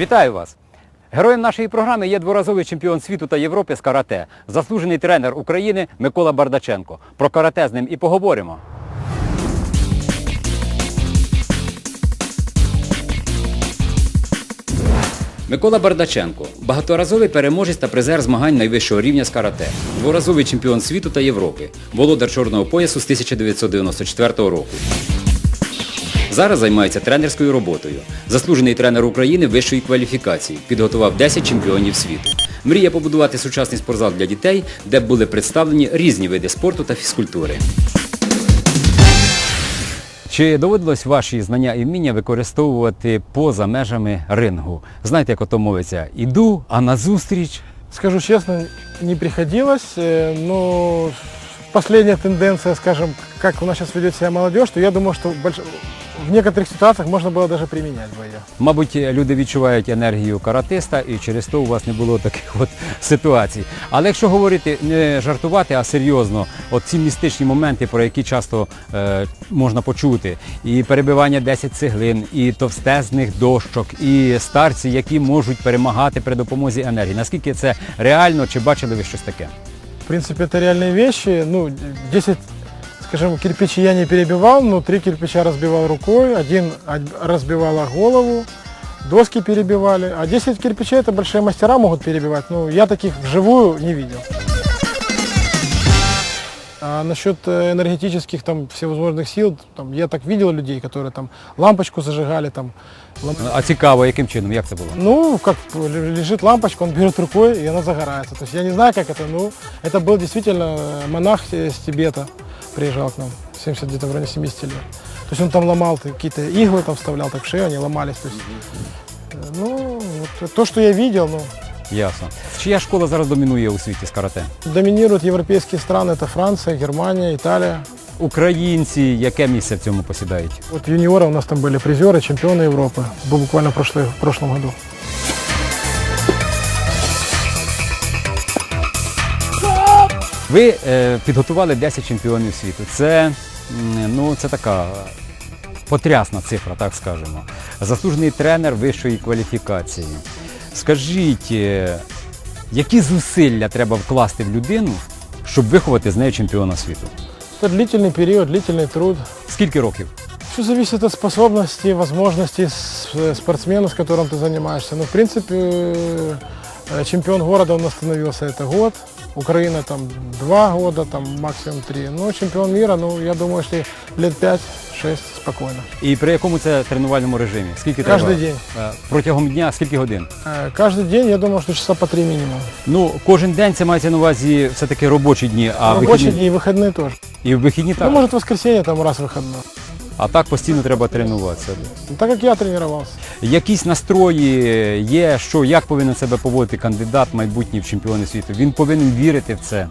Вітаю вас! Героєм нашої програми є дворазовий чемпіон світу та Європи з карате, заслужений тренер України Микола Бардаченко. Про карате з ним і поговоримо. Микола Бардаченко багаторазовий переможець та призер змагань найвищого рівня з карате, дворазовий чемпіон світу та Європи, володар чорного поясу з 1994 року. Зараз займається тренерською роботою. Заслужений тренер України вищої кваліфікації. Підготував 10 чемпіонів світу. Мріє побудувати сучасний спортзал для дітей, де були представлені різні види спорту та фізкультури. Чи доводилось ваші знання і вміння використовувати поза межами рингу? Знаєте, як ото мовиться, іду, а назустріч Скажу честно, не приходилось, э, но последняя тенденция, скажем, как у нас сейчас ведет себя молодежь, то я думаю, что больш- в некоторых ситуациях можно было даже применять бы ее. Мабуть, люди відчувають енергію каратиста і через то у вас не було таких от ситуацій. Але якщо говорити не жартувати, а серйозно, от ці містичні моменти, про які часто е, можна почути, і перебивання 10 цеглин, і товстезних дощок, і старці, які можуть перемагати при допомозі енергії. Наскільки це реально, чи бачили ви щось таке? В принципе, это реальные вещи. Ну, 10, скажем, кирпичей я не перебивал, но три кирпича разбивал рукой, один од- разбивала голову, доски перебивали, а 10 кирпичей это большие мастера могут перебивать. Ну, я таких вживую не видел. А насчет э, энергетических там всевозможных сил, там, я так видел людей, которые там лампочку зажигали, там, лам- А цікаво, яким чином, як це було? ну, как лежит лампочка, он берет рукой, и она загорается. То есть я не знаю, как это, но это был действительно э, монах э, с Тибета, приезжал к нам, 70 где-то в районе 70 лет. То есть он там ломал ты- какие-то иглы, там вставлял так в шею, они ломались. То есть, э, ну, вот то, что я видел, ну, Ясно. Чия школа зараз домінує у світі з карате? доминируют европейские страны, это Франция, Германия, Италия. Українці яке місце в цьому посідають? Вот юниоры у нас там были призеры, чемпионы Европы. Был буквально в, прошлый- в Ви е, підготували 10 чемпіонів світу. Це, м, ну, це така потрясна цифра, так скажемо. Заслужений тренер вищої кваліфікації. Скажіть, е, які зусилля треба вкласти в людину, щоб виховати з нею чемпіона світу? Это длительный период, длительный труд. Скільки років? Все зависит от способностей, возможностей с- э, спортсмена, с которым ты занимаешься. Ну, в принципе, э, чемпион города он остановился это год. Украина там два года, там максимум три. Ну, чемпион мира, ну, я думаю, что лет 5-6 спокойно. І при якому це тренувальному режимі? Скільки Кожен треба? день. Е, Протягом дня скільки годин? Э, Каждый день, я думаю, что часа по три минимум. Ну, кожен день це мається на увазі все-таки робочі дні, а Рабочие вихідні, дни и выходные тоже. і в вихідні Ну, так. может, воскресенье там раз выходной. А так постійно треба тренуватися. Ну, Так как я тренировался. Якісь настрої є, що як повинен себе поводити кандидат майбутній в чемпіони світу. Він повинен вірити в це.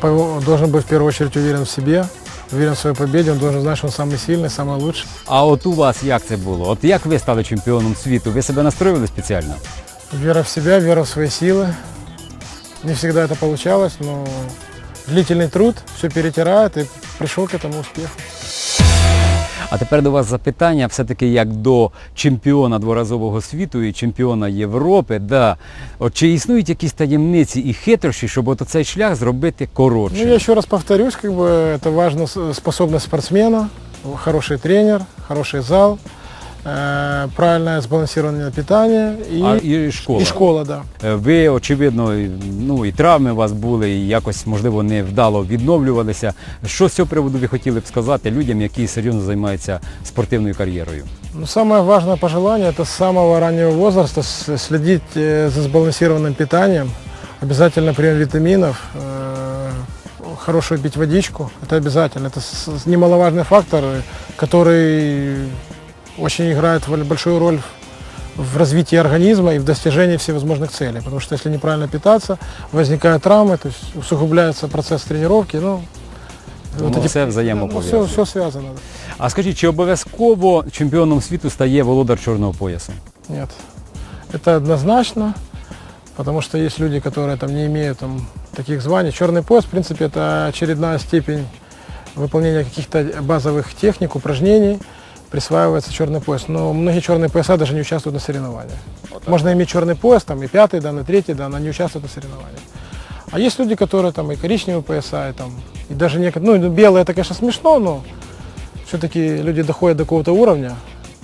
По- Должен быть в первую очередь уверен в себе, уверен в своей победе, он должен знать, что он самый сильный, самый лучший. А от у вас як це було? От як ви стали чемпіоном світу? Ви себе настроювали спеціально? Вера в себя, вера в свои силы. Не всегда это получалось, но длительный труд все перетирает и пришел к этому успеху. А тепер до вас запитання, все-таки як до чемпіона дворазового світу і чемпіона Європи. Да. От чи існують якісь таємниці і хитрощі, щоб от цей шлях зробити коротшим? Ну, я еще раз повторюсь, как бы это важна с- способность спортсмена, хороший тренер, хороший зал, э, правильное сбалансированное питание и, А і школа. и школа, да. Е, Ви, очевидно, і- ну і травми у вас були, і якось, можливо, не вдало відновлювалися. Що з цього приводу ви хотіли б сказати людям, які серйозно займаються спортивною кар'єрою? Ну, самое важное пожелание – это с самого раннего возраста с- следить э, за сбалансированным питанием, обязательно прием витаминов, э, хорошую пить водичку, это обязательно. Это с- с- немаловажный фактор, э, который очень играет вол- большую роль в- в развитии организма и в достижении всевозможных целей. Потому что если неправильно питаться, возникают травмы, то есть усугубляется процесс тренировки. Ну, Тому все ну, все, взаємопов'язано. все связано. А скажіть, чи обов'язково чемпіоном світу стає володар чорного поясу? Нет. Это однозначно, потому что есть люди, которые там не имеют там, таких званий. Черный пояс, в принципе, это очередная степень выполнения каких-то базовых техник, упражнений. присваивается черный пояс. Но многие черные пояса даже не участвуют на соревнованиях. Можно иметь черный пояс, там и пятый дан, и третий дан, но не участвуют на соревнованиях. А есть люди, которые там и коричневые пояса, и там, и даже некоторые, ну, белое это, конечно, смешно, но все-таки люди доходят до какого-то уровня.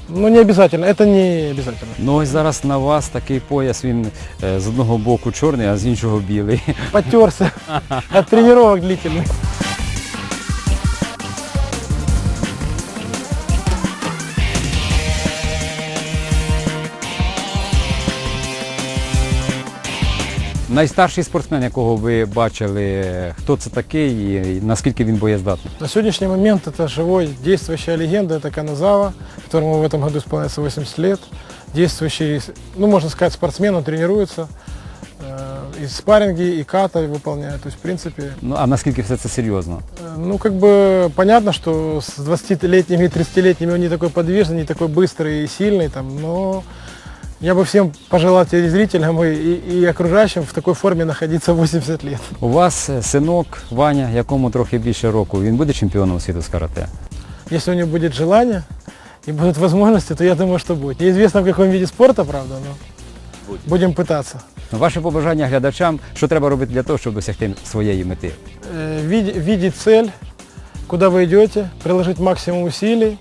Но не обязательно, это не обязательно. Ну ось зараз на вас такий пояс, він е, з одного боку чорний, а з іншого білий. Потерся от тренировок длительных. Найстарший спортсмен, якого ви бачили, хто це такий і наскільки він боєздатний? На сегодняшний момент это живой, действующая легенда, это Каназава, которому в этом году исполняется 80 лет. Действующий, ну, можно сказать, спортсмен, он тренируется, э, и спарринги, и ката выполняет. То есть, в принципе, Ну а наскільки все це серйозно? э, ну, как бы понятно, что с 20-летними и 30-летними он не такой подвижный, не такой быстрый и сильный, там, но я бы всем пожелал телезрителям и, и, и окружающим в такой форме находиться 80 лет. У вас е, синок Ваня, якому трохи більше року, він буде чемпіоном світу з карате? Если у него будет желание и будут возможности, то я думаю, что будет. Неизвестно в каком виде спорта, правда, но будем пытаться. Ваше побажання глядачам, що треба робити для того, щоб досягти своєї мети? Э, види- видеть цель, куда вы идете, приложить максимум усилий,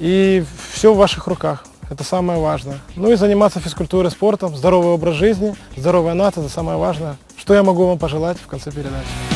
и все в ваших руках. Это самое важное. Ну и заниматься физкультурой, спортом, здоровый образ жизни, здоровая нация, это самое важное. Что я могу вам пожелать в конце передачи?